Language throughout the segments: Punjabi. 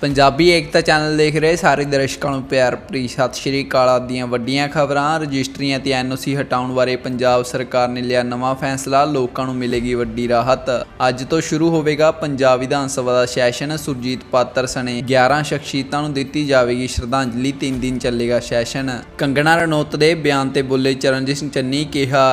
ਪੰਜਾਬੀ ਏਕਤਾ ਚੈਨਲ ਦੇਖ ਰਹੇ ਸਾਰੇ ਦਰਸ਼ਕਾਂ ਨੂੰ ਪਿਆਰ ਭਰੀ ਸਤਿ ਸ਼੍ਰੀ ਅਕਾਲ। ਆਪ ਦੀਆਂ ਵੱਡੀਆਂ ਖਬਰਾਂ, ਰਜਿਸਟਰੀਆਂ ਤੇ ਐਨਓਸੀ ਹਟਾਉਣ ਬਾਰੇ ਪੰਜਾਬ ਸਰਕਾਰ ਨੇ ਲਿਆ ਨਵਾਂ ਫੈਸਲਾ, ਲੋਕਾਂ ਨੂੰ ਮਿਲੇਗੀ ਵੱਡੀ ਰਾਹਤ। ਅੱਜ ਤੋਂ ਸ਼ੁਰੂ ਹੋਵੇਗਾ ਪੰਜਾਬ ਵਿਧਾਨ ਸਭਾ ਦਾ ਸੈਸ਼ਨ, ਸੁਰਜੀਤ ਪਾਤਰ ਸਣੇ 11 ਸ਼ਖਸੀਅਤਾਂ ਨੂੰ ਦਿੱਤੀ ਜਾਵੇਗੀ ਸ਼ਰਧਾਂਜਲੀ 3 ਦਿਨ ਚੱਲੇਗਾ ਸੈਸ਼ਨ। ਕੰਗਣਾ ਰਣੌਤ ਦੇ ਬਿਆਨ ਤੇ ਬੋਲੇ ਚਰਨਜੀਤ ਸਿੰਘ ਚੰਨੀ ਕਿਹਾ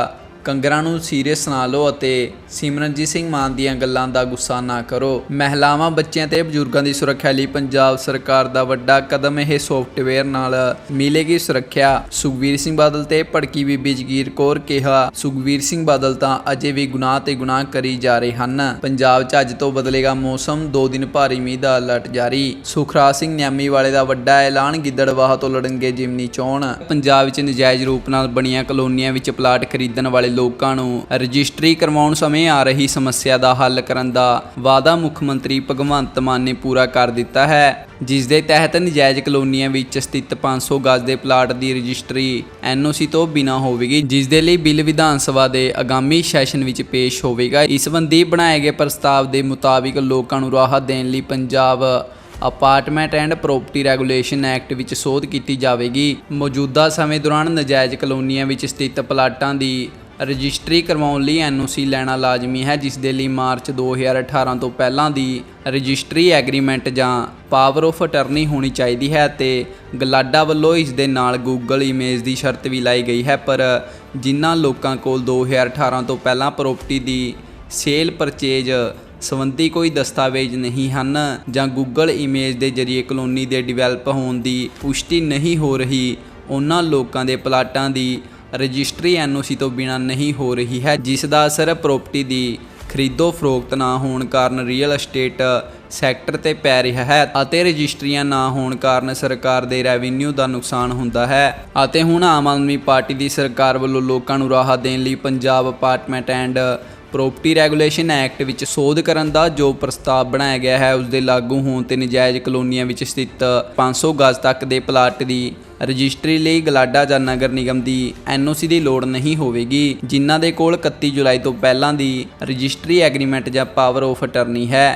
ਕੰਗਰਾਂ ਨੂੰ ਸੀਰੀਅਸ ਨਾ ਲਓ ਅਤੇ ਸਿਮਰਨਜੀਤ ਸਿੰਘ ਮਾਨ ਦੀਆਂ ਗੱਲਾਂ ਦਾ ਗੁੱਸਾ ਨਾ ਕਰੋ। ਮਹਿਲਾਵਾਂ ਬੱਚਿਆਂ ਤੇ ਬਜ਼ੁਰਗਾਂ ਦੀ ਸੁਰੱਖਿਆ ਲਈ ਪੰਜਾਬ ਸਰਕਾਰ ਦਾ ਵੱਡਾ ਕਦਮ ਇਹ ਸੌਫਟਵੇਅਰ ਨਾਲ ਮਿਲੇਗੀ ਸੁਰੱਖਿਆ। ਸੁਖਵੀਰ ਸਿੰਘ ਬਾਦਲ ਤੇ ਭੜਕੀ ਬੀਬੀ ਜਗੀਰ ਕੌਰ ਕਿਹਾ, ਸੁਖਵੀਰ ਸਿੰਘ ਬਾਦਲ ਤਾਂ ਅਜੇ ਵੀ ਗੁਨਾਹ ਤੇ ਗੁਨਾਹ ਕਰੀ ਜਾ ਰਹੇ ਹਨ। ਪੰਜਾਬ 'ਚ ਅੱਜ ਤੋਂ ਬਦਲੇਗਾ ਮੌਸਮ 2 ਦਿਨ ਭਾਰੀ ਮੀਂਹ ਦਾ ਅਲਰਟ ਜਾਰੀ। ਸੁਖਰਾਜ ਸਿੰਘ ਨਿਆਮੀ ਵਾਲੇ ਦਾ ਵੱਡਾ ਐਲਾਨ, ਗਿੱਦੜਵਾਹ ਤੋਂ ਲੜਨਗੇ ਜਿਮਨੀ ਚੋਣ। ਪੰਜਾਬ ਵਿੱਚ ਨਜਾਇਜ਼ ਰੂਪ ਨਾਲ ਬਣੀਆਂ ਕਲੋਨੀਆਂ ਵਿੱਚ ਪਲਾਟ ਖਰੀਦਣ ਵਾਲੇ ਲੋਕਾਂ ਨੂੰ ਰਜਿਸਟਰੀ ਕਰਵਾਉਣ ਸਮੇਂ ਆ ਰਹੀ ਸਮੱਸਿਆ ਦਾ ਹੱਲ ਕਰਨ ਦਾ ਵਾਅਦਾ ਮੁੱਖ ਮੰਤਰੀ ਭਗਵੰਤ ਮਾਨ ਨੇ ਪੂਰਾ ਕਰ ਦਿੱਤਾ ਹੈ, ਜਿਸ ਦੇ ਤਹਿਤ ਨਜਾਇਜ਼ ਕਲੋਨੀਆਂ ਵਿੱਚ ਸਥਿਤ 500 ਗਜ਼ ਦੇ ਪਲਾਟ ਦੀ ਰਜਿਸਟਰੀ ਐਨਓਸੀ ਤੋਂ ਬਿਨਾ ਹੋਵੇਗੀ, ਜਿਸ ਦੇ ਲਈ ਬਿੱਲ ਵਿਧਾਨ ਸਭਾ ਦੇ ਆਗਾਮੀ ਸੈਸ਼ਨ ਵਿੱਚ ਪੇਸ਼ ਹੋਵੇਗਾ। ਇਸ ਸੰਬੰਧੀ ਬਣਾਏ ਗਏ ਪ੍ਰਸਤਾਵ ਦੇ ਮੁਤਾਬਿਕ ਲੋਕਾਂ ਨੂੰ ਰਾਹਤ ਦੇਣ ਲਈ Punjab apartment and property regulation act ਵਿੱਚ ਸੋਧ ਕੀਤੀ ਜਾਵੇਗੀ। ਮੌਜੂਦਾ ਸਮੇਂ ਦੌਰਾਨ ਨਜਾਇਜ਼ ਕਲੋਨੀਆਂ ਵਿੱਚ ਸਥਿਤ ਪਲਾਟਾਂ ਦੀ ਰਜਿਸਟਰੀ ਕਰਵਾਉਣ ਲਈ ਐਨਓਸੀ ਲੈਣਾ ਲਾਜ਼ਮੀ ਹੈ, ਜਿਸ ਦੇ ਲਈ ਮਾਰਚ 2018 ਤੋਂ ਪਹਿਲਾਂ ਦੀ ਰਜਿਸਟਰੀ ਐਗਰੀਮੈਂਟ ਜਾਂ ਪਾਵਰ ਆਫ ਅਟਰਨੀ ਹੋਣੀ ਚਾਹੀਦੀ ਹੈ ਤੇ ਗਲਾਡਾ ਵੱਲੋਂ ਇਸ ਦੇ ਨਾਲ ਗੂਗਲ ਇਮੇਜ ਦੀ ਸ਼ਰਤ ਵੀ ਲਾਈ ਗਈ ਹੈ, ਪਰ ਜਿਨ੍ਹਾਂ ਲੋਕਾਂ ਕੋਲ 2018 ਤੋਂ ਪਹਿਲਾਂ ਪ੍ਰਾਪਰਟੀ ਦੀ ਸੇਲ ਪਰਚੇਜ ਸੰਬੰਧੀ ਕੋਈ ਦਸਤਾਵੇਜ਼ ਨਹੀਂ ਹਨ ਜਾਂ ਗੂਗਲ ਇਮੇਜ ਦੇ ਜ਼ਰੀਏ ਕਲੋਨੀ ਦੇ ਡਿਵੈਲਪ ਹੋਣ ਦੀ ਪੁਸ਼ਟੀ ਨਹੀਂ ਹੋ ਰਹੀ, ਉਹਨਾਂ ਲੋਕਾਂ ਦੇ ਪਲਾਟਾਂ ਦੀ ਰਜਿਸਟਰੀ ਐਨਓਸੀ ਤੋਂ ਬਿਨਾਂ ਨਹੀਂ ਹੋ ਰਹੀ ਹੈ ਜਿਸ ਦਾ ਅਸਰ ਪ੍ਰਾਪਰਟੀ ਦੀ ਖਰੀਦੋ ਫਰੋਖਤ ਨਾ ਹੋਣ ਕਾਰਨ ਰੀਅਲ ਅਸਟੇਟ ਸੈਕਟਰ ਤੇ ਪੈ ਰਿਹਾ ਹੈ ਅਤੇ ਰਜਿਸਟਰੀਆਂ ਨਾ ਹੋਣ ਕਾਰਨ ਸਰਕਾਰ ਦੇ ਰੈਵਨਿਊ ਦਾ ਨੁਕਸਾਨ ਹੁੰਦਾ ਹੈ। ਅਤੇ ਹੁਣ ਆਮ ਆਦਮੀ ਪਾਰਟੀ ਦੀ ਸਰਕਾਰ ਵੱਲੋਂ ਲੋਕਾਂ ਨੂੰ ਰਾਹਤ ਦੇਣ ਲਈ Punjab apartment and property regulation act ਵਿੱਚ ਸੋਧ ਕਰਨ ਦਾ ਜੋ ਪ੍ਰਸਤਾਵ ਬਣਾਇਆ ਗਿਆ ਹੈ ਉਸ ਦੇ ਲਾਗੂ ਹੋਣ ਤੇ ਨਜਾਇਜ਼ ਕਲੋਨੀਆਂ ਵਿੱਚ ਸਥਿਤ 500 ਗਜ਼ ਤੱਕ ਦੇ ਪਲਾਟ ਦੀ ਰਜਿਸਟਰੀ ਲਈ ਗਲਾਡਾ ਜਾਂ ਨਗਰ ਨਿਗਮ ਦੀ ਐਨਓਸੀ ਦੀ ਲੋੜ ਨਹੀਂ ਹੋਵੇਗੀ, ਜਿਨ੍ਹਾਂ ਦੇ ਕੋਲ 31 ਜੁਲਾਈ ਤੋਂ ਪਹਿਲਾਂ ਦੀ ਰਜਿਸਟਰੀ ਐਗਰੀਮੈਂਟ ਜਾਂ ਪਾਵਰ ਆਫ ਅਟਰਨੀ ਹੈ।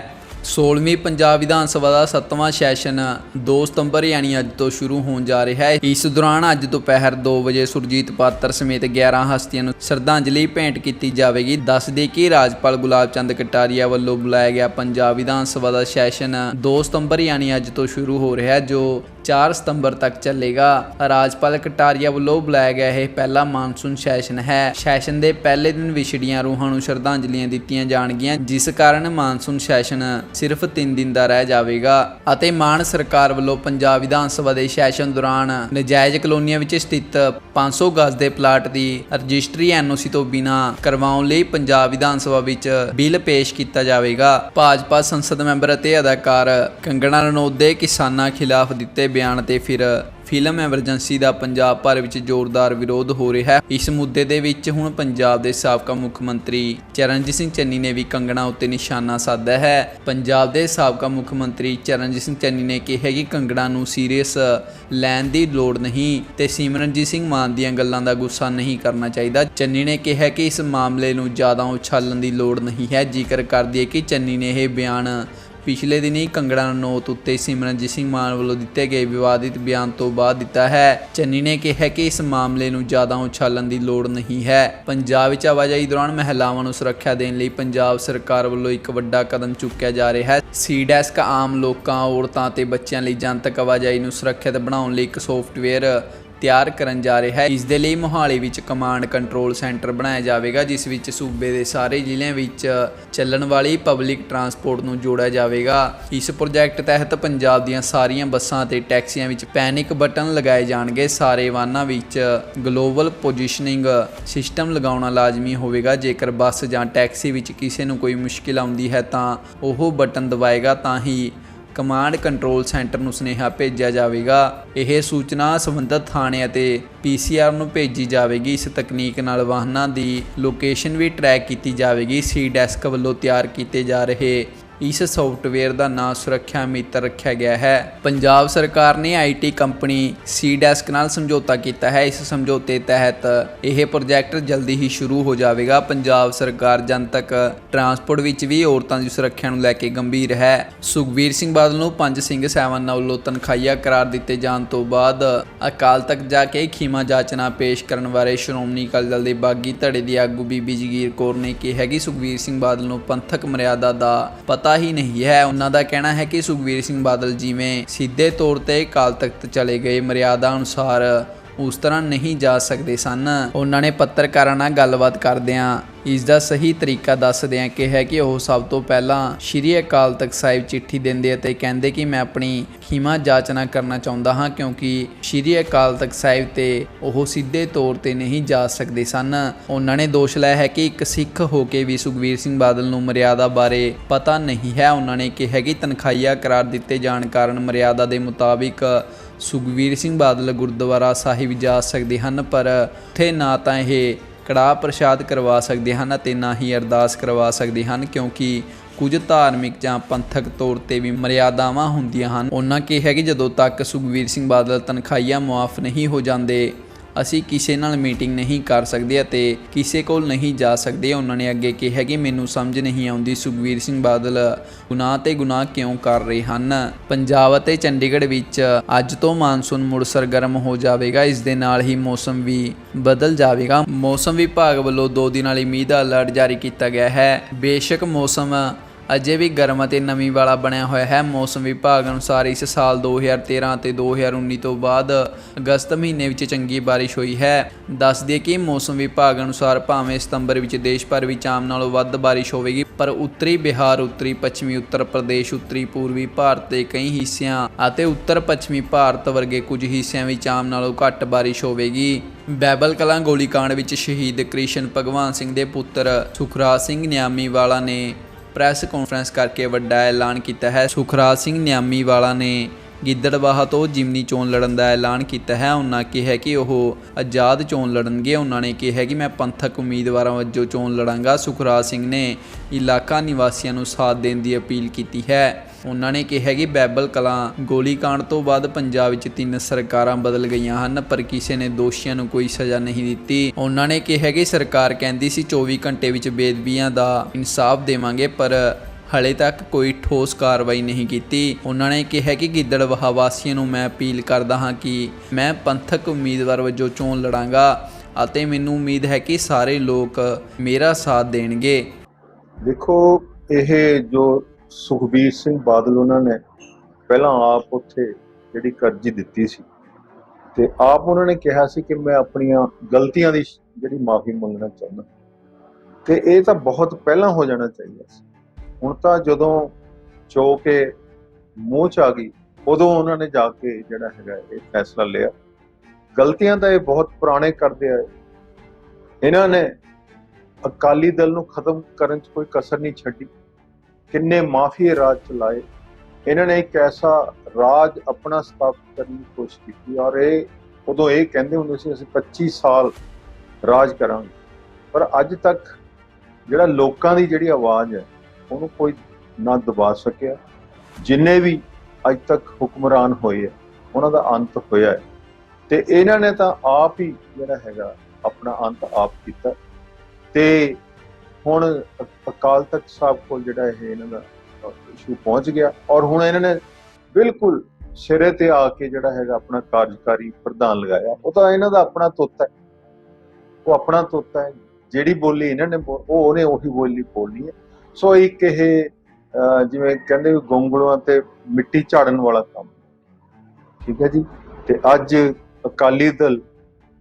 16ਵੀਂ ਪੰਜਾਬ ਵਿਧਾਨ ਸਭਾ ਦਾ 7ਵਾਂ ਸੈਸ਼ਨ 2 ਸਤੰਬਰ ਯਾਨੀ ਅੱਜ ਤੋਂ ਸ਼ੁਰੂ ਹੋਣ ਜਾ ਰਿਹਾ ਹੈ। ਇਸ ਦੌਰਾਨ ਅੱਜ ਦੁਪਹਿਰ 2 ਵਜੇ ਸੁਰਜੀਤ ਪਾਤਰ ਸਮੇਤ 11 ਹਸਤੀਆਂ ਨੂੰ ਸ਼ਰਧਾਂਜਲੀ ਭੇਂਟ ਕੀਤੀ ਜਾਵੇਗੀ। ਦੱਸਦੇ ਕਿ ਰਾਜਪਾਲ ਗੁਲਾਬ ਚੰਦ ਕਟਾਰੀਆ ਵੱਲੋਂ ਬੁਲਾਇਆ ਗਿਆ ਪੰਜਾਬ ਵਿਧਾਨ ਸਭਾ ਦਾ ਸੈਸ਼ਨ 2 ਸਤੰਬਰ ਯਾਨੀ ਅੱਜ ਤੋਂ ਸ਼ੁਰੂ ਹੋ ਰਿਹਾ ਹੈ, ਜੋ 4 ਸਤੰਬਰ ਤੱਕ ਚੱਲੇਗਾ। ਰਾਜਪਾਲ ਕਟਾਰੀਆ ਵੱਲੋਂ ਬੁਲਾਇਆ ਗਿਆ ਇਹ ਪਹਿਲਾ ਮਾਨਸੂਨ ਸੈਸ਼ਨ ਹੈ। ਸੈਸ਼ਨ ਦੇ ਪਹਿਲੇ ਦਿਨ ਵਿਛੜੀਆਂ ਰੂਹਾਂ ਨੂੰ ਸ਼ਰਧਾਂਜਲੀਆਂ ਦਿੱਤੀਆਂ ਜਾਣਗੀਆਂ, ਜਿਸ ਕਾਰਨ ਮਾਨਸੂਨ ਸੈਸ਼ਨ ਸਿਰਫ 3 ਦਿਨ ਦਾ ਰਹਿ ਜਾਵੇਗਾ ਅਤੇ ਮਾਨ ਸਰਕਾਰ ਵੱਲੋਂ ਪੰਜਾਬ ਵਿਧਾਨ ਸਭਾ ਦੇ ਸੈਸ਼ਨ ਦੌਰਾਨ ਨਜਾਇਜ਼ ਕਲੋਨੀਆਂ ਵਿੱਚ ਸਥਿਤ 500 ਗਜ਼ ਦੇ ਪਲਾਟ ਦੀ ਰਜਿਸਟਰੀ ਐਨਓਸੀ ਤੋਂ ਬਿਨਾਂ ਕਰਵਾਉਣ ਲਈ ਪੰਜਾਬ ਵਿਧਾਨ ਸਭਾ ਵਿੱਚ ਬਿੱਲ ਪੇਸ਼ ਕੀਤਾ ਜਾਵੇਗਾ। ਭਾਜਪਾ ਸੰਸਦ ਮੈਂਬਰ ਅਤੇ ਅਦਾਕਾਰ ਕੰਗਣਾ ਰਣੌਤ ਦੇ ਕਿਸਾਨਾਂ ਖਿਲਾਫ ਦਿੱਤੇ ਬਿਆਨ ਤੇ ਫਿਰ ਫਿਲਮ ਐਮਰਜੈਂਸੀ ਦਾ ਪੰਜਾਬ ਭਰ ਵਿੱਚ ਜ਼ੋਰਦਾਰ ਵਿਰੋਧ ਹੋ ਰਿਹਾ ਹੈ। ਇਸ ਮੁੱਦੇ ਦੇ ਵਿੱਚ ਹੁਣ ਪੰਜਾਬ ਦੇ ਸਾਬਕਾ ਮੁੱਖ ਮੰਤਰੀ ਚਰਨਜੀਤ ਸਿੰਘ ਚੰਨੀ ਨੇ ਵੀ ਕੰਗਣਾ ਉੱਤੇ ਨਿਸ਼ਾਨਾ ਸਾਧਿਆ ਹੈ। ਪੰਜਾਬ ਦੇ ਸਾਬਕਾ ਮੁੱਖ ਮੰਤਰੀ ਚਰਨਜੀਤ ਸਿੰਘ ਚੰਨੀ ਨੇ ਕਿਹਾ ਕਿ ਕੰਗਣਾ ਨੂੰ ਸੀਰੀਅਸ ਲੈਣ ਦੀ ਲੋੜ ਨਹੀਂ ਤੇ ਸਿਮਰਨਜੀਤ ਸਿੰਘ ਮਾਨ ਦੀਆਂ ਗੱਲਾਂ ਦਾ ਗੁੱਸਾ ਨਹੀਂ ਕਰਨਾ ਚਾਹੀਦਾ। ਚੰਨੀ ਨੇ ਕਿਹਾ ਕਿ ਇਸ ਮਾਮਲੇ ਨੂੰ ਜ਼ਿਆਦਾ ਉਛਾਲਣ ਦੀ ਲੋੜ ਨਹੀਂ ਹੈ। ਜ਼ਿਕਰ ਕਰਦੀ ਹੈ ਕਿ ਚੰਨੀ ਨੇ ਇਹ ਬਿਆਨ ਪਿਛਲੇ ਦਿਨੀ ਕੰਗੜਾ ਨੋਟ ਉੱਤੇ ਸਿਮਰਨਜੀਤ ਸਿੰਘ ਮਾਨ ਵੱਲੋਂ ਦਿੱਤੇ ਗਏ ਵਿਵਾਦਿਤ ਬਿਆਨ ਤੋਂ ਬਾਅਦ ਦਿੱਤਾ ਹੈ। ਚੰਨੀ ਨੇ ਕਿਹਾ ਕਿ ਇਸ ਮਾਮਲੇ ਨੂੰ ਜ਼ਿਆਦਾ ਉਛਾਲਣ ਦੀ ਲੋੜ ਨਹੀਂ ਹੈ। ਪੰਜਾਬ ਵਿੱਚ ਆਵਾਜਾਈ ਦੌਰਾਨ ਮਹਿਲਾਵਾਂ ਨੂੰ ਸੁਰੱਖਿਆ ਦੇਣ ਲਈ ਪੰਜਾਬ ਸਰਕਾਰ ਵੱਲੋਂ ਇੱਕ ਵੱਡਾ ਕਦਮ ਚੁੱਕਿਆ ਜਾ ਰਿਹਾ ਹੈ। ਸੀ ਡੈਸਕ ਆਮ ਲੋਕਾਂ, ਔਰਤਾਂ ਤੇ ਬੱਚਿਆਂ ਲਈ ਜਨਤਕ ਆਵਾਜਾਈ ਨੂੰ ਸੁਰੱਖਿਅਤ ਬਣਾਉਣ ਲਈ ਇੱਕ ਸੌਫਟਵੇਅਰ ਤਿਆਰ ਕਰਨ ਜਾ ਰਿਹਾ ਹੈ। ਇਸ ਦੇ ਲਈ ਮੋਹਾਲੀ ਵਿੱਚ ਕਮਾਂਡ ਕੰਟਰੋਲ ਸੈਂਟਰ ਬਣਾਇਆ ਜਾਵੇਗਾ, ਜਿਸ ਵਿੱਚ ਸੂਬੇ ਦੇ ਸਾਰੇ ਜ਼ਿਲ੍ਹਿਆਂ ਵਿੱਚ ਚੱਲਣ ਵਾਲੀ ਪਬਲਿਕ ਟਰਾਂਸਪੋਰਟ ਨੂੰ ਜੋੜਿਆ ਜਾਵੇਗਾ। ਇਸ ਪ੍ਰੋਜੈਕਟ ਤਹਿਤ ਪੰਜਾਬ ਦੀਆਂ ਸਾਰੀਆਂ ਬੱਸਾਂ ਅਤੇ ਟੈਕਸੀਆਂ ਵਿੱਚ ਪੈਨਿਕ ਬਟਨ ਲਗਾਏ ਜਾਣਗੇ। ਸਾਰੇ ਵਾਹਨਾਂ ਵਿੱਚ ਗਲੋਬਲ ਪੋਜੀਸ਼ਨਿੰਗ ਸਿਸਟਮ ਲਗਾਉਣਾ ਲਾਜ਼ਮੀ ਹੋਵੇਗਾ। ਜੇਕਰ ਬੱਸ ਜਾਂ ਟੈਕਸੀ ਵਿੱਚ ਕਿਸੇ ਨੂੰ ਕੋਈ ਮੁਸ਼ਕਿਲ ਆਉਂਦੀ ਹੈ ਤਾਂ ਉਹ ਬਟਨ ਦਬਾਏਗਾ, ਤਾਂ ਹੀ ਕਮਾਂਡ ਕੰਟਰੋਲ ਸੈਂਟਰ ਨੂੰ ਸੁਨੇਹਾ ਭੇਜਿਆ ਜਾਵੇਗਾ। ਇਹ ਸੂਚਨਾ ਸੰਬੰਧਿਤ ਥਾਣੇ ਅਤੇ ਪੀਸੀਆਰ ਨੂੰ ਭੇਜੀ ਜਾਵੇਗੀ। ਇਸ ਤਕਨੀਕ ਨਾਲ ਵਾਹਨਾਂ ਦੀ ਲੋਕੇਸ਼ਨ ਵੀ ਟਰੈਕ ਕੀਤੀ ਜਾਵੇਗੀ। ਸੀ ਡੈਸਕ ਵੱਲੋਂ ਤਿਆਰ ਕੀਤੇ ਜਾ ਰਹੇ ਇਸ ਸੌਫਟਵੇਅਰ ਦਾ ਨਾਮ ਸੁਰੱਖਿਆ ਮਿੱਤਰ ਰੱਖਿਆ ਗਿਆ ਹੈ। ਪੰਜਾਬ ਸਰਕਾਰ ਨੇ ਆਈਟੀ ਕੰਪਨੀ ਸੀਡੈਸਕ ਨਾਲ ਸਮਝੌਤਾ ਕੀਤਾ ਹੈ। ਇਸ ਸਮਝੌਤੇ ਤਹਿਤ ਇਹ ਪ੍ਰੋਜੈਕਟ ਜਲਦੀ ਹੀ ਸ਼ੁਰੂ ਹੋ ਜਾਵੇਗਾ। ਪੰਜਾਬ ਸਰਕਾਰ ਜਨਤਕ ਟਰਾਂਸਪੋਰਟ ਵਿੱਚ ਵੀ ਔਰਤਾਂ ਦੀ ਸੁਰੱਖਿਆ ਨੂੰ ਲੈ ਕੇ ਗੰਭੀਰ ਹੈ। ਸੁਖਬੀਰ ਸਿੰਘ ਬਾਦਲ ਨੂੰ ਪੰਜ ਸਿੰਘ ਸੈਵਨ ਵੱਲੋਂ ਤਨਖਾਹੀਆ ਕਰਾਰ ਦਿੱਤੇ ਜਾਣ ਤੋਂ ਬਾਅਦ ਅਕਾਲ ਤੱਕ ਜਾ ਕੇ ਖੀਮਾ ਜਾਚਨਾ ਪੇਸ਼ ਕਰਨ ਬਾਰੇ ਸ਼੍ਰੋਮਣੀ ਅਕਾਲੀ ਦਲ ਦੇ ਬਾਗੀ ਧੜੇ ਦੀ ਆਗੂ ਬੀਬੀ ਜਗੀਰ ਕੌਰ ਨੇ ਕਿਹਾ ਕਿ ਸੁਖਬੀਰ ਸਿੰਘ ਬਾਦਲ ਨੂੰ ਪੰਥਕ ਮਰਿਆਦਾ ਦਾ ਪਤਾ ਹੀ ਨਹੀਂ ਹੈ। ਉਹਨਾਂ ਦਾ ਕਹਿਣਾ ਹੈ ਕਿ ਸੁਖਬੀਰ ਸਿੰਘ ਬਾਦਲ ਜਿਵੇਂ ਸਿੱਧੇ ਤੌਰ ਤੇ ਕਾਲ ਤਖਤ ਚਲੇ ਗਏ, ਮਰਿਆਦਾ ਅਨੁਸਾਰ ਉਸ ਤਰ੍ਹਾਂ ਨਹੀਂ ਜਾ ਸਕਦੇ ਸਨ। ਉਹਨਾਂ ਨੇ ਪੱਤਰਕਾਰਾਂ ਨਾਲ ਗੱਲਬਾਤ ਕਰਦਿਆਂ ਇਸ ਦਾ ਸਹੀ ਤਰੀਕਾ ਦੱਸਦਿਆਂ ਕਿਹਾ ਕਿ ਉਹ ਸਭ ਤੋਂ ਪਹਿਲਾਂ ਸ਼੍ਰੀ ਅਕਾਲ ਤਖਤ ਸਾਹਿਬ ਚਿੱਠੀ ਦਿੰਦੇ ਅਤੇ ਕਹਿੰਦੇ ਕਿ ਮੈਂ ਆਪਣੀ ਖਿਮਾ ਜਾਚਨਾ ਕਰਨਾ ਚਾਹੁੰਦਾ ਹਾਂ ਕਿਉਂਕਿ ਸ਼੍ਰੀ ਅਕਾਲ ਤਖਤ ਸਾਹਿਬ ਤੇ ਉਹ ਸਿੱਧੇ ਤੌਰ ਤੇ ਨਹੀਂ ਜਾ ਸਕਦੇ ਸਨ। ਉਹਨਾਂ ਨੇ ਦੋਸ਼ ਲਾਇਆ ਹੈ ਕਿ ਇੱਕ ਸਿੱਖ ਹੋ ਕੇ ਵੀ ਸੁਖਬੀਰ ਸਿੰਘ ਬਾਦਲ ਨੂੰ ਮਰਿਆਦਾ ਬਾਰੇ ਪਤਾ ਨਹੀਂ ਹੈ। ਉਹਨਾਂ ਨੇ ਕਿਹਾ ਕਿ ਤਨਖਾਹੀਆ ਕਰਾਰ ਦਿੱਤੇ ਜਾਣ ਕਾਰਨ ਮਰਿਆਦਾ ਦੇ ਮੁਤਾਬਿਕ ਸੁਖਵੀਰ ਸਿੰਘ ਬਾਦਲ ਗੁਰਦੁਆਰਾ ਸਾਹਿਬ ਜਾ ਸਕਦੇ ਹਨ, ਪਰ ਉੱਥੇ ਨਾ ਤਾਂ ਇਹ ਕੜਾਹ ਪ੍ਰਸ਼ਾਦ ਕਰਵਾ ਸਕਦੇ ਹਨ ਅਤੇ ਨਾ ਹੀ ਅਰਦਾਸ ਕਰਵਾ ਸਕਦੇ ਹਨ, ਕਿਉਂਕਿ ਕੁਝ ਧਾਰਮਿਕ ਜਾਂ ਪੰਥਕ ਤੌਰ ਤੇ ਵੀ ਮਰਿਆਦਾਵਾਂ ਹੁੰਦੀਆਂ ਹਨ। ਉਹਨਾਂ ਕਿਹਾ ਕਿ ਜਦੋਂ ਤੱਕ ਸੁਖਵੀਰ ਸਿੰਘ ਬਾਦਲ ਤਨਖਾਹੀਆ ਮੁਆਫ ਨਹੀਂ ਹੋ ਜਾਂਦੇ ਅਸੀਂ ਕਿਸੇ ਨਾਲ ਮੀਟਿੰਗ ਨਹੀਂ ਕਰ ਸਕਦੇ ਅਤੇ ਕਿਸੇ ਕੋਲ ਨਹੀਂ ਜਾ ਸਕਦੇ। ਉਹਨਾਂ ਨੇ ਅੱਗੇ ਕਿਹਾ ਕਿ ਮੈਨੂੰ ਸਮਝ ਨਹੀਂ ਆਉਂਦੀ ਸੁਖਵੀਰ ਸਿੰਘ ਬਾਦਲ ਗੁਨਾਹ ਤੇ ਗੁਨਾਹ ਕਿਉਂ ਕਰ ਰਹੇ ਹਨ? ਪੰਜਾਬ ਅਤੇ ਚੰਡੀਗੜ੍ਹ ਵਿੱਚ ਅੱਜ ਤੋਂ ਮਾਨਸੂਨ ਮੁੜ ਸਰਗਰਮ ਹੋ ਜਾਵੇਗਾ। ਇਸ ਦੇ ਨਾਲ ਹੀ ਮੌਸਮ ਵੀ ਬਦਲ ਜਾਵੇਗਾ। ਮੌਸਮ ਵਿਭਾਗ ਵੱਲੋਂ 2 ਦਿਨਾਂ ਲਈ ਮੀਂਹ ਦਾ ਅਲਰਟ ਜਾਰੀ ਕੀਤਾ ਗਿਆ ਹੈ। ਬੇਸ਼ੱਕ ਮੌਸਮ ਅਜੇ ਵੀ ਗਰਮ ਅਤੇ ਨਮੀ ਵਾਲਾ ਬਣਿਆ ਹੋਇਆ ਹੈ। ਮੌਸਮ ਵਿਭਾਗ ਅਨੁਸਾਰ ਇਸ ਸਾਲ 2013 ਅਤੇ 2019 ਤੋਂ ਬਾਅਦ ਅਗਸਤ ਮਹੀਨੇ ਵਿੱਚ ਚੰਗੀ ਬਾਰਿਸ਼ ਹੋਈ ਹੈ। ਦੱਸ ਦਈਏ ਕਿ ਮੌਸਮ ਵਿਭਾਗ ਅਨੁਸਾਰ ਭਾਵੇਂ ਸਤੰਬਰ ਵਿੱਚ ਦੇਸ਼ ਭਰ ਵਿੱਚ ਆਮ ਨਾਲੋਂ ਵੱਧ ਬਾਰਿਸ਼ ਹੋਵੇਗੀ, ਪਰ ਉੱਤਰੀ ਬਿਹਾਰ, ਉੱਤਰੀ ਪੱਛਮੀ, ਉੱਤਰ ਪ੍ਰਦੇਸ਼, ਉੱਤਰੀ ਪੂਰਬੀ ਭਾਰਤ ਦੇ ਕਈ ਹਿੱਸਿਆਂ ਅਤੇ ਉੱਤਰ ਪੱਛਮੀ ਭਾਰਤ ਵਰਗੇ ਕੁਝ ਹਿੱਸਿਆਂ ਵਿੱਚ ਆਮ ਨਾਲੋਂ ਘੱਟ ਬਾਰਿਸ਼ ਹੋਵੇਗੀ। ਬੈਬਲ ਕਲਾਂ ਗੋਲੀकांड ਵਿੱਚ ਸ਼ਹੀਦ ਕ੍ਰਿਸ਼ਨ ਭਗਵਾਨ ਸਿੰਘ ਦੇ ਪੁੱਤਰ ਸੁਖਰਾਜ ਸਿੰਘ ਨਿਆਮੀ ਵਾਲਾ ਨੇ ਪ੍ਰੈਸ ਕਾਨਫਰੰਸ ਕਰਕੇ ਵੱਡਾ ਐਲਾਨ ਕੀਤਾ ਹੈ। ਸੁਖਰਾਜ ਸਿੰਘ ਨਿਆਮੀ ਵਾਲਾ ਨੇ ਗਿੱਦੜਬਾਹਾ ਤੋਂ ਜਿਮਨੀ ਚੋਣ ਲੜਨ ਦਾ ਐਲਾਨ ਕੀਤਾ ਹੈ। ਉਹਨਾਂ ਕਿਹਾ ਕਿ ਉਹ ਆਜ਼ਾਦ ਚੋਣ ਲੜਨਗੇ। ਉਹਨਾਂ ਨੇ ਕਿਹਾ ਕਿ ਮੈਂ ਪੰਥਕ ਉਮੀਦਵਾਰਾਂ ਵਜੋਂ ਚੋਣ ਲੜਾਂਗਾ। ਸੁਖਰਾਜ ਸਿੰਘ ਨੇ ਇਲਾਕਾ ਨਿਵਾਸੀਆਂ ਨੂੰ ਸਾਥ ਦੇਣ ਦੀ ਅਪੀਲ ਕੀਤੀ ਹੈ। ਉਹਨਾਂ ਨੇ ਕਿਹਾ ਕਿ ਬੈਬਲ ਕਲਾਂ ਗੋਲੀकांड ਤੋਂ ਬਾਅਦ ਪੰਜਾਬ ਵਿੱਚ ਤਿੰਨ ਸਰਕਾਰਾਂ ਬਦਲ ਗਈਆਂ ਹਨ, ਪਰ ਕਿਸੇ ਨੇ ਦੋਸ਼ੀਆਂ ਨੂੰ ਕੋਈ ਸਜ਼ਾ ਨਹੀਂ ਦਿੱਤੀ। ਉਹਨਾਂ ਨੇ ਕਿਹਾ ਕਿ ਸਰਕਾਰ ਕਹਿੰਦੀ ਸੀ 24 ਘੰਟੇ ਵਿੱਚ ਬੇਦਬੀਆਂ ਦਾ ਇਨਸਾਫ ਦੇਵਾਂਗੇ, ਪਰ ਹਲੇ ਤੱਕ ਕੋਈ ਠੋਸ ਕਾਰਵਾਈ ਨਹੀਂ ਕੀਤੀ। ਉਹਨਾਂ ਨੇ ਕਿਹਾ ਕਿ ਗਿੱਦੜਬਾਹਾ ਵਾਸੀਆਂ ਨੂੰ ਮੈਂ ਅਪੀਲ ਕਰਦਾ ਹਾਂ ਕਿ ਮੈਂ ਪੰਥਕ ਉਮੀਦਵਾਰ ਵਜੋਂ ਚੋਣ ਲੜਾਂਗਾ ਅਤੇ ਮੈਨੂੰ ਉਮੀਦ ਹੈ ਕਿ ਸਾਰੇ ਲੋਕ ਮੇਰਾ ਸਾਥ ਦੇਣਗੇ। ਦੇਖੋ, ਇਹ ਜੋ ਸੁਖਬੀਰ ਸਿੰਘ ਬਾਦਲ ਉਹਨਾਂ ਨੇ ਪਹਿਲਾਂ ਆਪ ਉੱਥੇ ਜਿਹੜੀ ਕਰਜ਼ੀ ਦਿੱਤੀ ਸੀ ਤੇ ਆਪ ਉਹਨਾਂ ਨੇ ਕਿਹਾ ਸੀ ਕਿ ਮੈਂ ਆਪਣੀਆਂ ਗਲਤੀਆਂ ਦੀ ਜਿਹੜੀ ਮਾਫੀ ਮੰਗਣਾ ਚਾਹੁੰਦਾ। ਤੇ ਇਹ ਤਾਂ ਬਹੁਤ ਪਹਿਲਾਂ ਹੋ ਜਾਣਾ ਚਾਹੀਦਾ ਸੀ। ਹੁਣ ਤਾਂ ਜਦੋਂ ਚੋ ਕੇ ਮੂੰਹ ਚ ਆ ਗਈ, ਉਦੋਂ ਉਹਨਾਂ ਨੇ ਜਾ ਕੇ ਜਿਹੜਾ ਹੈਗਾ ਇਹ ਫੈਸਲਾ ਲਿਆ। ਗਲਤੀਆਂ ਤਾਂ ਇਹ ਬਹੁਤ ਪੁਰਾਣੇ ਕਰਦੇ ਆਏ। ਇਹਨਾਂ ਨੇ ਅਕਾਲੀ ਦਲ ਨੂੰ ਖਤਮ ਕਰਨ 'ਚ ਕੋਈ ਕਸਰ ਨਹੀਂ ਛੱਡੀ। ਕਿੰਨੇ ਮਾਫੀਏ ਰਾਜ ਚਲਾਏ। ਇਹਨਾਂ ਨੇ ਇੱਕ ਐਸਾ ਰਾਜ ਆਪਣਾ ਸਥਾਪਿਤ ਕਰਨ ਦੀ ਕੋਸ਼ਿਸ਼ ਕੀਤੀ ਔਰ ਇਹ ਉਦੋਂ ਇਹ ਕਹਿੰਦੇ ਹੁੰਦੇ ਸੀ, ਅਸੀਂ 25 ਸਾਲ ਰਾਜ ਕਰਾਂਗੇ। ਪਰ ਅੱਜ ਤੱਕ ਜਿਹੜਾ ਲੋਕਾਂ ਦੀ ਜਿਹੜੀ ਆਵਾਜ਼ ਹੈ, ਉਹਨੂੰ ਕੋਈ ਨਾ ਦਬਾ ਸਕਿਆ। ਜਿੰਨੇ ਵੀ ਅੱਜ ਤੱਕ ਹੁਕਮਰਾਨ ਹੋਏ ਆ, ਉਹਨਾਂ ਦਾ ਅੰਤ ਹੋਇਆ ਹੈ। ਤੇ ਇਹਨਾਂ ਨੇ ਤਾਂ ਆਪ ਹੀ ਜਿਹੜਾ ਹੈਗਾ, ਆਪਣਾ ਅੰਤ ਆਪ ਕੀਤਾ। ਤੇ ਹੁਣ ਅਕਾਲ ਤਖਤ ਸਾਹਿਬ ਕੋਲ ਜਿਹੜਾ ਇਹ ਇਹਨਾਂ ਦਾ ਇਸ਼ੂ ਪਹੁੰਚ ਗਿਆ ਔਰ ਹੁਣ ਇਹਨਾਂ ਨੇ ਬਿਲਕੁਲ ਸਿਰੇ ਤੇ ਆ ਕੇ ਜਿਹੜਾ ਹੈਗਾ ਆਪਣਾ ਕਾਰਜਕਾਰੀ ਪ੍ਰਧਾਨ ਲਗਾਇਆ। ਉਹ ਤਾਂ ਇਹਨਾਂ ਦਾ ਆਪਣਾ ਤੁੱਤ ਹੈ। ਉਹ ਆਪਣਾ ਤੁੱਤ ਹੈ। ਜਿਹੜੀ ਬੋਲੀ ਇਹਨਾਂ ਨੇ ਉਹ ਉਹਨੇ ਉਹੀ ਬੋਲੀ ਬੋਲਣੀ ਹੈ। ਸੋ ਇੱਕ ਇਹ ਜਿਵੇਂ ਕਹਿੰਦੇ ਵੀ ਗੋਂਗਲੂਆਂ ਤੇ ਮਿੱਟੀ ਝਾੜਨ ਵਾਲਾ ਕੰਮ। ਠੀਕ ਹੈ ਜੀ? ਤੇ ਅੱਜ ਅਕਾਲੀ ਦਲ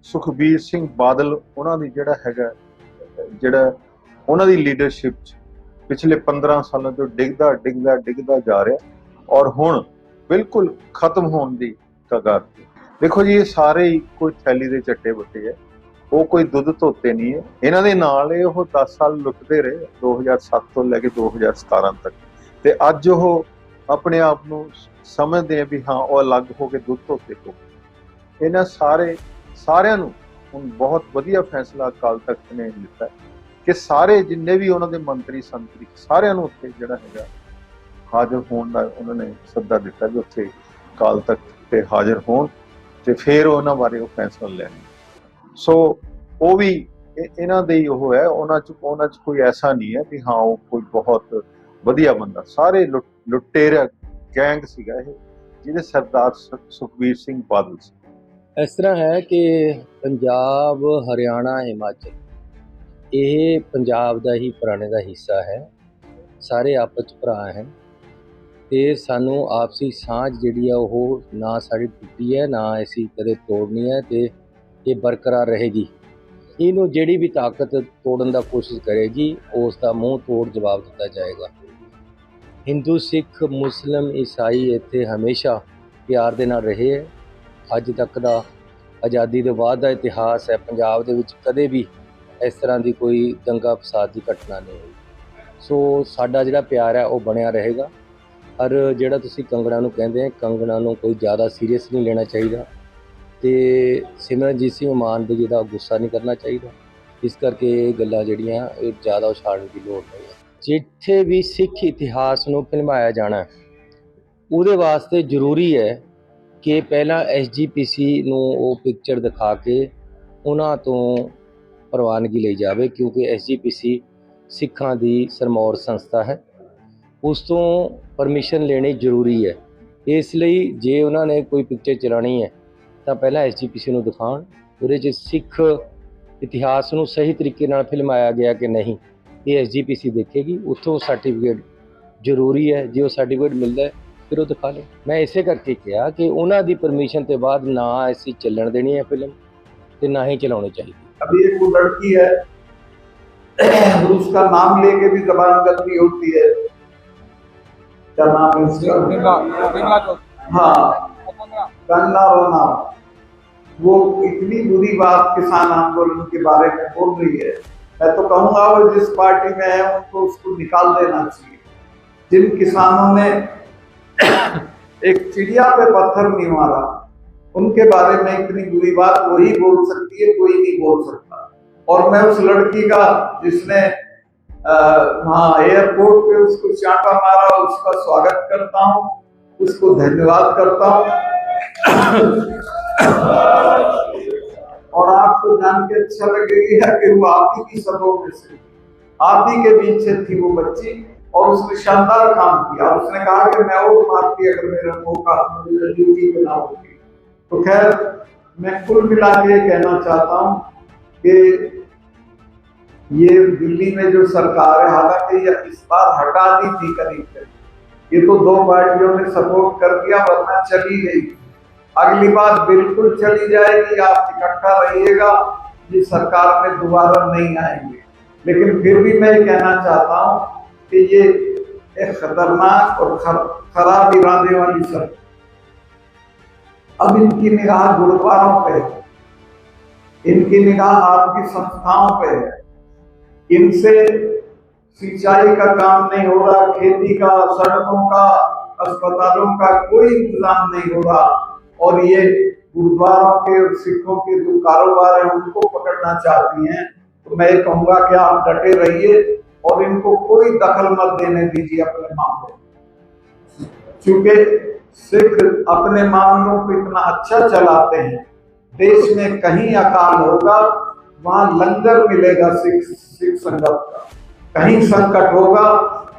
ਸੁਖਬੀਰ ਸਿੰਘ ਬਾਦਲ, ਉਹਨਾਂ ਦੀ ਜਿਹੜਾ ਹੈਗਾ, ਜਿਹੜਾ ਉਹਨਾਂ ਦੀ ਲੀਡਰਸ਼ਿਪ ਚ ਪਿਛਲੇ 15 ਸਾਲਾਂ ਤੋਂ ਡਿੱਗਦਾ ਡਿੱਗਦਾ ਡਿੱਗਦਾ ਜਾ ਰਿਹਾ ਔਰ ਹੁਣ ਬਿਲਕੁਲ ਖਤਮ ਹੋਣ ਦੀ ਕਗਾਰ ਤੇ। ਦੇਖੋ ਜੀ, ਇਹ ਸਾਰੇ ਹੀ ਕੋਈ ਥੈਲੀ ਦੇ ਚੱਟੇ ਬੱਟੇ ਹੈ ਉਹ ਕੋਈ ਦੁੱਧ ਧੋਤੇ ਨਹੀਂ ਹੈ ਇਹਨਾਂ ਦੇ ਨਾਲ ਇਹ ਉਹ 10 ਸਾਲ ਲੁੱਟਦੇ ਰਹੇ 2007 ਤੋਂ ਲੈ ਕੇ 2017 ਤੱਕ। ਤੇ ਅੱਜ ਉਹ ਆਪਣੇ ਆਪ ਨੂੰ ਸਮਝਦੇ ਆ ਵੀ ਹਾਂ, ਉਹ ਅਲੱਗ ਹੋ ਕੇ ਦੁੱਧ ਧੋਤੇ ਹੋ। ਇਹਨਾਂ ਸਾਰੇ, ਸਾਰਿਆਂ ਨੂੰ ਹੁਣ ਬਹੁਤ ਵਧੀਆ ਫੈਸਲਾ ਅਕਾਲ ਤਖਤ ਨੇ ਲਿੱਤਾ ਕਿ ਸਾਰੇ ਜਿੰਨੇ ਵੀ ਉਹਨਾਂ ਦੇ ਮੰਤਰੀ ਸੰਤਰੀ ਸਾਰਿਆਂ ਨੂੰ ਉੱਥੇ ਜਿਹੜਾ ਹੈਗਾ ਹਾਜ਼ਰ ਹੋਣ ਦਾ ਉਹਨਾਂ ਨੇ ਸੱਦਾ ਦਿੱਤਾ ਵੀ ਉੱਥੇ ਕਾਲ ਤੱਕ ਤੇ ਹਾਜ਼ਰ ਹੋਣ ਤੇ ਫਿਰ ਉਹਨਾਂ ਬਾਰੇ ਉਹ ਫੈਸਲਾ ਲੈਣ। ਸੋ ਉਹ ਵੀ ਇਹਨਾਂ ਦੇ ਹੀ ਉਹ ਹੈ, ਉਹਨਾਂ ਚ ਉਹਨਾਂ ਚ ਕੋਈ ਐਸਾ ਨਹੀਂ ਹੈ ਕਿ ਹਾਂ, ਉਹ ਕੋਈ ਬਹੁਤ ਵਧੀਆ ਬੰਦਾ। ਸਾਰੇ ਲੁੱਟ- ਲੁਟੇਰਾ ਗੈਂਗ ਸੀਗਾ ਇਹ, ਜਿਹਦੇ ਸਰਦਾਰ ਸੁ- ਸੁਖਬੀਰ ਸਿੰਘ ਬਾਦਲ ਸੀ। ਇਸ ਤਰ੍ਹਾਂ ਹੈ ਕਿ ਪੰਜਾਬ, ਹਰਿਆਣਾ, ਹਿਮਾਚਲ ਇਹ ਪੰਜਾਬ ਦਾ ਹੀ ਪੁਰਾਣੇ ਦਾ ਹਿੱਸਾ ਹੈ। ਸਾਰੇ ਆਪਸ 'ਚ ਭਰਾ ਹੈ ਤੇ ਸਾਨੂੰ ਆਪਸੀ ਸਾਂਝ ਜਿਹੜੀ ਆ ਉਹ ਨਾ ਸਾਡੀ ਟੁੱਟੀ ਹੈ, ਨਾ ਅਸੀਂ ਕਦੇ ਤੋੜਨੀ ਹੈ ਤੇ ਇਹ ਬਰਕਰਾਰ ਰਹੇਗੀ। ਇਹਨੂੰ ਜਿਹੜੀ ਵੀ ਤਾਕਤ ਤੋੜਨ ਦਾ ਕੋਸ਼ਿਸ਼ ਕਰੇਗੀ, ਉਸ ਦਾ ਮੂੰਹ ਤੋੜ ਜਵਾਬ ਦਿੱਤਾ ਜਾਏਗਾ। ਹਿੰਦੂ, ਸਿੱਖ, ਮੁਸਲਮ, ਈਸਾਈ ਇੱਥੇ ਹਮੇਸ਼ਾ ਪਿਆਰ ਦੇ ਨਾਲ ਰਹੇ ਹੈ। ਅੱਜ ਤੱਕ ਦਾ ਆਜ਼ਾਦੀ ਦੇ ਬਾਅਦ ਦਾ ਇਤਿਹਾਸ ਹੈ। ਪੰਜਾਬ ਦੇ ਵਿੱਚ ਕਦੇ ਵੀ ਇਸ ਤਰ੍ਹਾਂ ਦੀ ਕੋਈ ਦੰਗਾ ਫਸਾਦ ਦੀ ਘਟਨਾ ਨਹੀਂ ਹੋਈ। ਸੋ ਸਾਡਾ ਜਿਹੜਾ ਪਿਆਰ ਹੈ, ਉਹ ਬਣਿਆ ਰਹੇਗਾ। ਔਰ ਜਿਹੜਾ ਤੁਸੀਂ ਕੰਗਣਾ ਨੂੰ ਕਹਿੰਦੇ ਆ, ਕੰਗਣਾ ਨੂੰ ਕੋਈ ਜ਼ਿਆਦਾ ਸੀਰੀਅਸ ਨਹੀਂ ਲੈਣਾ ਚਾਹੀਦਾ ਤੇ ਸਿਮਰਨਜੀਤ ਸਿੰਘ ਮਾਨ ਦੇ ਜਿਹਦਾ ਗੁੱਸਾ ਨਹੀਂ ਕਰਨਾ ਚਾਹੀਦਾ। ਇਸ ਕਰਕੇ ਇਹ ਗੱਲਾਂ ਜਿਹੜੀਆਂ, ਇਹ ਜ਼ਿਆਦਾ ਉਛਾੜਨ ਦੀ ਲੋੜ ਨਹੀਂ ਹੈ। ਜਿੱਥੇ ਵੀ ਸਿੱਖ ਇਤਿਹਾਸ ਨੂੰ ਫਿਲਮਾਇਆ ਜਾਣਾ, ਉਹਦੇ ਵਾਸਤੇ ਜ਼ਰੂਰੀ ਹੈ ਕਿ ਪਹਿਲਾਂ ਐਸਜੀਪੀਸੀ ਨੂੰ ਉਹ ਪਿਕਚਰ ਦਿਖਾ ਕੇ ਉਹਨਾਂ ਤੋਂ ਪ੍ਰਵਾਨਗੀ ਲਈ ਜਾਵੇ, ਕਿਉਂਕਿ ਐਸਜੀਪੀਸੀ ਸਿੱਖਾਂ ਦੀ ਸਰਮੌਰ ਸੰਸਥਾ ਹੈ। ਉਸ ਤੋਂ ਪਰਮਿਸ਼ਨ ਲੈਣੀ ਜ਼ਰੂਰੀ ਹੈ। ਇਸ ਲਈ ਜੇ ਉਹਨਾਂ ਨੇ ਕੋਈ ਪਿਕਚਰ ਚਲਾਣੀ ਹੈ, ਤਾਂ ਪਹਿਲਾਂ ਐਸਜੀਪੀਸੀ ਨੂੰ ਦਿਖਾਉਣ, ਉਹਦੇ 'ਚ ਸਿੱਖ ਇਤਿਹਾਸ ਨੂੰ ਸਹੀ ਤਰੀਕੇ ਨਾਲ ਫਿਲਮਾਇਆ ਗਿਆ ਕਿ ਨਹੀਂ, ਇਹ ਐਸਜੀਪੀਸੀ ਦੇਖੇਗੀ। ਉੱਥੋਂ ਸਰਟੀਫਿਕੇਟ ਜ਼ਰੂਰੀ ਹੈ। ਜੇ ਉਹ ਸਰਟੀਫਿਕੇਟ ਮਿਲਦਾ ਹੈ, ਫਿਰ ਉਹ ਦਿਖਾ ਲਓ। ਮੈਂ ਇਸੇ ਕਰਕੇ ਕਿਹਾ ਕਿ ਉਹਨਾਂ ਦੀ ਪਰਮਿਸ਼ਨ ਤੋਂ ਬਾਅਦ ਨਾ ਅਸੀਂ ਚੱਲਣ ਦੇਣੀ ਹੈ ਫਿਲਮ, ਤੇ ਨਾ ਹੀ ਚਲਾਉਣੀ ਚਾਹੀਦੀ। अभी एक वो लड़की है उसका नाम लेके भी जबान गलती होती है। क्या नाम है उसका? हाँ। कंगना रोना। वो इतनी बुरी बात किसान आंदोलन के बारे में बोल रही है। मैं तो कहूँगा वो जिस पार्टी में है उनको उसको निकाल देना चाहिए। जिन किसानों ने एक चिड़िया पे पत्थर नहीं मारा उनके बारे में इतनी बुरी बात वही बोल सकती है, कोई नहीं बोल सकता। और मैं उस लड़की का जिसने वहाँ एयरपोर्ट पे उसको चांटा मारा, उसका स्वागत करता हूँ, उसको धन्यवाद करता हूँ। और आपको जान के अच्छा लगेगा कि वो आप ही की सबों में से। आप ही के बीच से थी वो बच्ची, और उसने शानदार काम किया। उसने कहा कि मैं और मारती अगर मेरा मौका ड्यूटी पे ना तो खैर मैं कुल मिला के कहना चाहता हूँ कि ये दिल्ली में जो सरकार है हालाँकि ये इस बार हटा दी थी करीब करीब ये तो दो पार्टियों ने सपोर्ट कर दिया वरना चली गई। अगली बार बिल्कुल चली जाएगी आप इकट्ठा रहिएगा ये सरकार में दोबारा नहीं आएँगे। लेकिन फिर भी मैं कहना चाहता हूँ कि ये एक खतरनाक और खर, खराब इरादे वाली सरकार अब इनकी निगाह गुरुद्वारों पे है। इनकी निगाह आपकी संस्थाओं पे है। इनसे सिंचाई का काम नहीं हो रहा, खेती का, सड़कों का, अस्पतालों का कोई इंतज़ाम नहीं हो रहा। और ये गुरुद्वारों के सिखों के जो कारोबार है, उनको पकड़ना चाहती हैं। तो मैं ये कहूँगा कि आप डटे रहिए और इनको कोई दखल मत देने दीजिए अपने मामले क्योंकि सिख अपने मामलों को इतना अच्छा चलाते हैं, देश में कहीं अकाल होगा, वहाँ लंगर मिलेगा सिख सिख संगत का। कहीं संकट होगा,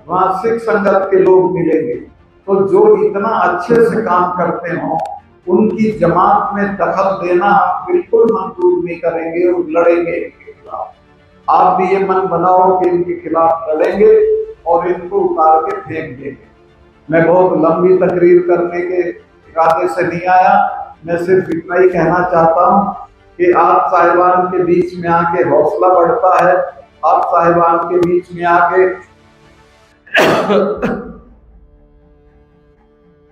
वहाँ सिख संगत के लोग मिलेंगे। तो जो इतना अच्छे से काम करते हो, उनकी जमात में दखल देना बिल्कुल मंजूर नहीं करेंगे और लड़ेंगे इनके खिलाफ। आप भी ये मन बनाओ कि इनके खिलाफ लड़ेंगे और इनको उतार के फेंक देंगे। मैं बहुत लंबी तकरीर करने के इरादे से नहीं आया। मैं सिर्फ़ इतना ही कहना चाहता हूँ कि आप साहिबान के बीच में आके हौसला बढ़ता है। आप साहिबान के बीच में आके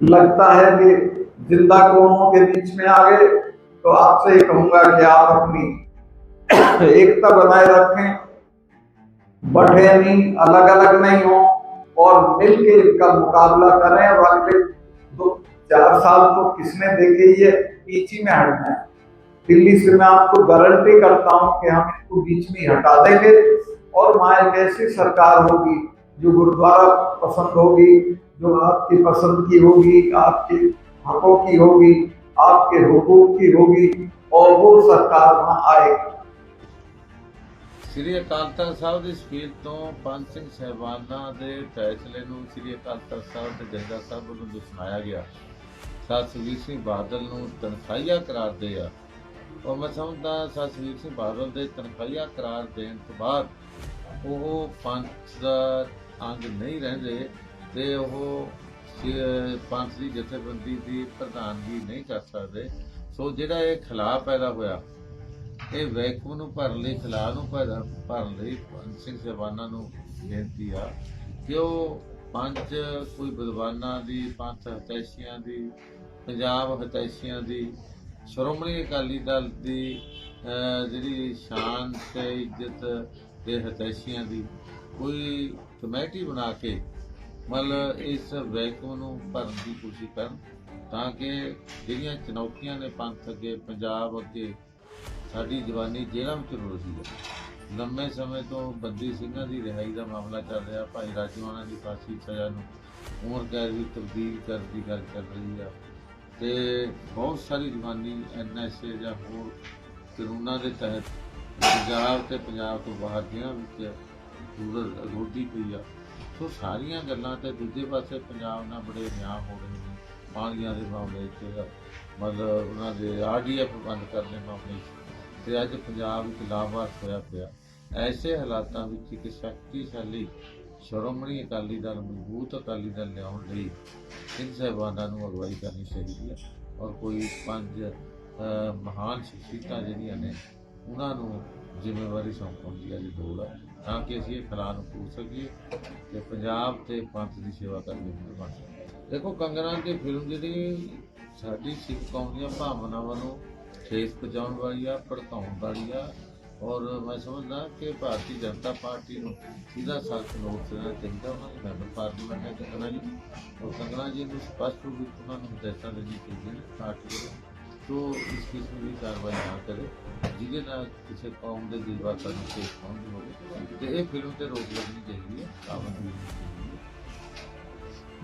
लगता है कि ज़िंदा कौमों के बीच में आ गए। तो आपसे ये कहूँगा कि आप अपनी एकता बनाए रखें। बढ़े नहीं अलग अलग नहीं हो। और मिलके इनका मुकाबला करें। और अगले दो चार साल तो किसने देखे, ये पीछे में हटना है दिल्ली से मैं आपको गारंटी करता हूँ कि हम इसको बीच में हटा देंगे। और वहाँ एक ऐसी सरकार होगी जो गुरुद्वारा पसंद होगी, जो आपकी पसंद की होगी, आपके हकों की होगी, आपके हुकूक की होगी, और वो सरकार वहाँ आएगी। ਸ੍ਰੀ ਅਕਾਲ ਤਖਤ ਸਾਹਿਬ ਦੀ ਸਪੀਚ ਤੋਂ ਪੰਜ ਸਿੰਘ ਸਹਿਬਾਨਾਂ ਦੇ ਫੈਸਲੇ ਨੂੰ ਸ੍ਰੀ ਅਕਾਲ ਤਖਤ ਸਾਹਿਬ ਦੇ ਜੱਜਾ ਸਾਹਿਬ ਵੱਲੋਂ ਜੋ ਗਿਆ ਸਰ ਸੁਖਬੀਰ ਸਿੰਘ ਬਾਦਲ ਨੂੰ ਤਨਖਾਹੀਆ ਕਰਾਰ ਦੇ ਆ। ਉਹ ਮੈਂ ਸਮਝਦਾ ਸਰ ਸੁਖਬੀਰ ਸਿੰਘ ਬਾਦਲ ਦੇ ਤਨਖਾਹੀਆ ਕਰਾਰ ਦੇਣ ਤੋਂ ਬਾਅਦ ਉਹ ਪੰਥ ਦਾ ਅੰਗ ਨਹੀਂ ਰਹਿੰਦੇ ਤੇ ਉਹ ਪੰਥ ਦੀ ਜਥੇਬੰਦੀ ਦੀ ਪ੍ਰਧਾਨਗੀ ਨਹੀਂ ਕਰ ਸਕਦੇ। ਸੋ ਜਿਹੜਾ ਇਹ ਖਿਲਾ ਪੈਦਾ ਹੋਇਆ ਇਹ ਵੈਕੂਮ ਨੂੰ ਭਰਨ ਲਈ ਖਿਲਾਫ ਨੂੰ ਭਰ- ਭਰਨ ਲਈ, ਪੰਜ ਸਿੰਘ ਸਾਹਿਬਾਨਾਂ ਨੂੰ ਬੇਨਤੀ ਆ ਕਿ ਉਹ ਪੰਜ ਕੋਈ ਵਿਦਵਾਨਾਂ ਦੀ ਪੰਥ ਹਤੈਸ਼ੀਆਂ ਦੀ, ਪੰਜਾਬ ਹਤੈਸ਼ੀਆਂ ਦੀ, ਸ਼੍ਰੋਮਣੀ ਅਕਾਲੀ ਦਲ ਦੀ ਜਿਹੜੀ ਸ਼ਾਨ ਤੇ ਇੱਜ਼ਤ ਦੇ ਹਤੈਸ਼ੀਆਂ ਦੀ ਕੋਈ ਕਮੇਟੀ ਬਣਾ ਕੇ ਮਤਲਬ ਇਸ ਵੈਕੂਮ ਨੂੰ ਭਰਨ ਦੀ ਕੋਸ਼ਿਸ਼ ਕਰਨ ਤਾਂ ਕਿ ਜਿਹੜੀਆਂ ਚੁਣੌਤੀਆਂ ਨੇ ਪੰਥ ਅੱਗੇ, ਪੰਜਾਬ ਅੱਗੇ ਸਾਡੀ ਜਵਾਨੀ ਜੇਲ੍ਹਾਂ ਵਿੱਚ ਰੁਲਦੀ ਰਹੀ ਹੈ। ਲੰਮੇ ਸਮੇਂ ਤੋਂ ਬੰਦੀ ਸਿੰਘਾਂ ਦੀ ਰਿਹਾਈ ਦਾ ਮਾਮਲਾ ਚੱਲ ਰਿਹਾ। ਭਾਈ ਰਾਜਵਾਨਾ ਦੀ ਫਾਂਸੀ ਸਜ਼ਾ ਨੂੰ ਉਮਰ ਕੈਦ ਦੀ ਤਬਦੀਲ ਕਰਨ ਦੀ ਗੱਲ ਚੱਲ ਰਹੀ ਆ। ਤੇ ਬਹੁਤ ਸਾਰੀ ਜਵਾਨੀ ਐਨਐਸਏ ਜਾਂ ਹੋਰ ਕਾਨੂੰਨਾਂ ਦੇ ਤਹਿਤ ਪੰਜਾਬ ਤੇ ਪੰਜਾਬ ਤੋਂ ਬਾਹਰ ਜੇਲ੍ਹਾਂ ਵਿੱਚ ਰੂਰਲ ਰੋਦੀ ਪਈ ਆ। ਸੋ ਸਾਰੀਆਂ ਗੱਲਾਂ ਤੇ ਦੂਜੇ ਪਾਸੇ ਪੰਜਾਬ ਨਾਲ ਬੜੇ ਨਿਆਂ ਹੋ ਰਹੇ ਨੇ। ਪਾਣੀਆਂ ਦੇ ਮਾਮਲੇ 'ਚ, ਮਤਲਬ ਉਹਨਾਂ ਦੇ ਆਰਡੀਐਫ ਬੰਦ ਕਰਨੇ ਮਾਮਲੇ 'ਚ। ਤੇ ਅੱਜ ਪੰਜਾਬ ਵਿੱਚ ਲਾਭਾਰਥ ਹੋਇਆ ਪਿਆ। ਐਸੇ ਹਾਲਾਤਾਂ ਵਿੱਚ ਇੱਕ ਸ਼ਕਤੀਸ਼ਾਲੀ, ਸ਼੍ਰੋਮਣੀ ਅਕਾਲੀ ਦਲ, ਮਜ਼ਬੂਤ ਅਕਾਲੀ ਦਲ ਲਿਆਉਣ ਲਈ ਸਿੰਘ ਸਾਹਿਬਾਨਾਂ ਨੂੰ ਅਗਵਾਈ ਕਰਨੀ ਚਾਹੀਦੀ ਹੈ। ਔਰ ਕੋਈ ਪੰਜ ਮਹਾਨ ਸ਼ਖਸੀਅਤਾਂ ਜਿਹੜੀਆਂ ਨੇ, ਉਹਨਾਂ ਨੂੰ ਜ਼ਿੰਮੇਵਾਰੀ ਸੌਂਪਣ ਦੀ ਅੱਜ ਲੋੜ ਹੈ। ਤਾਂ ਕਿ ਅਸੀਂ ਇਹ ਖਲਾ ਨੂੰ ਪੂਰ ਸਕੀਏ ਤੇ ਪੰਜਾਬ ਤੇ ਪੰਥ ਦੀ ਸੇਵਾ ਕਰਨ ਲਈ ਬਣ ਸਕੀਏ। ਦੇਖੋ ਕੰਗਨਾ ਦੀ ਫਿਲਮ ਜਿਹੜੀ ਸਾਡੀ ਸਿੱਖ ਕੌਮ ਦੀਆਂ ਭਾਵਨਾਵਾਂ ਨੂੰ ਠੇਸ ਪਹੁੰਚਾਉਣ ਵਾਲੀ ਆ, ਭੜਕਾਉਣ ਵਾਲੀ ਆ। ਔਰ ਮੈਂ ਸਮਝਦਾ ਕਿ ਭਾਰਤੀ ਜਨਤਾ ਪਾਰਟੀ ਨੂੰ ਸਿੱਧਾ ਸਖਤ ਨੋਟ ਦੇਣਾ ਚਾਹੀਦਾ, ਉਹਨਾਂ ਦੇ ਮੈਂਬਰ ਪਾਰਲੀਮੈਂਟ ਨੇ ਕੰਗਨਾ ਜੀ। ਔਰ ਕੰਗਨਾ ਜੀ ਨੂੰ ਸਪਸ਼ਟ ਰੂਪ ਵਿੱਚ ਉਹਨਾਂ ਨੂੰ ਹਦਾਇਤਾਂ ਦੇਣੀ ਚਾਹੀਦੀਆਂ ਨੇ, ਪਾਰਟੀ ਵੱਲੋਂ ਤੋ ਇਸ ਕਿਸਮ ਦੀ ਕਾਰਵਾਈ ਨਾ ਕਰੇ, ਜਿਹਦੇ ਨਾਲ ਕਿਸੇ ਕੌਮ ਦੇ ਜਜ਼ਬਾਤਾਂ ਨੂੰ ਠੇਸ ਪਹੁੰਚਦੀ ਹੋਵੇ, ਤੇ ਇਹ ਫਿਲਮ ਤੇ ਰੋਕ ਲੱਗਣੀ ਚਾਹੀਦੀ ਹੈ ਪਾਬੰਦੀ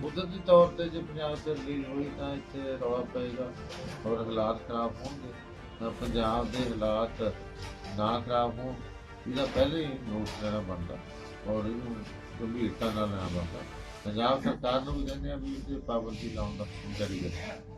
ਕੁਦਰਤੀ ਤੌਰ ਤੇ ਜੇ ਪੰਜਾਬ ਤੇ ਰਿਲੀਜ਼ ਹੋਈ ਤਾਂ ਇੱਥੇ ਰੌਲਾ ਪਏਗਾ, ਔਰ ਹਾਲਾਤ ਖਰਾਬ ਹੋਣਗੇ। ਤਾਂ ਪੰਜਾਬ ਦੇ ਹਾਲਾਤ ਨਾ ਖਰਾਬ ਹੋਣ, ਇਹਦਾ ਪਹਿਲੇ ਹੀ ਨੋਟ ਲੈਣਾ ਬਣਦਾ ਔਰ ਇਹਨੂੰ ਗੰਭੀਰਤਾ ਨਾਲ ਲੈਣਾ ਬਣਦਾ। ਪੰਜਾਬ ਸਰਕਾਰ ਨੂੰ ਵੀ ਕਹਿੰਦੇ ਆ ਵੀ ਇਹ ਤੇ ਪਾਬੰਦੀ ਲਾਉਣ ਦਾ ਹੁਕਮ ਜਾਰੀ ਕਰੇ।